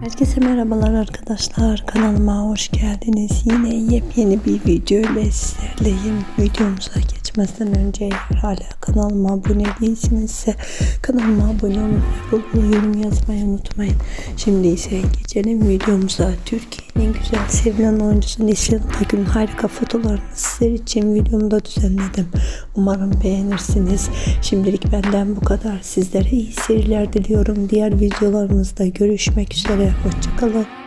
Herkese merhabalar arkadaşlar. Kanalıma hoş geldiniz. Yine yepyeni bir video ile sizlerleyim. Videomuza geçmeden önce eğer hala kanalıma abone değilsinizse kanalıma abone olmayı, bol yorum yazmayı unutmayın. Şimdi ise geçelim videomuza. Türkiye'nin güzel sevilen oyuncusu Neslihan Akgül'ün harika fotolarını sizler için videomda düzenledim. Umarım beğenirsiniz. Şimdilik benden bu kadar. Sizlere iyi seyirler diliyorum. Diğer videolarımızda görüşmek üzere. Hoşçakalın.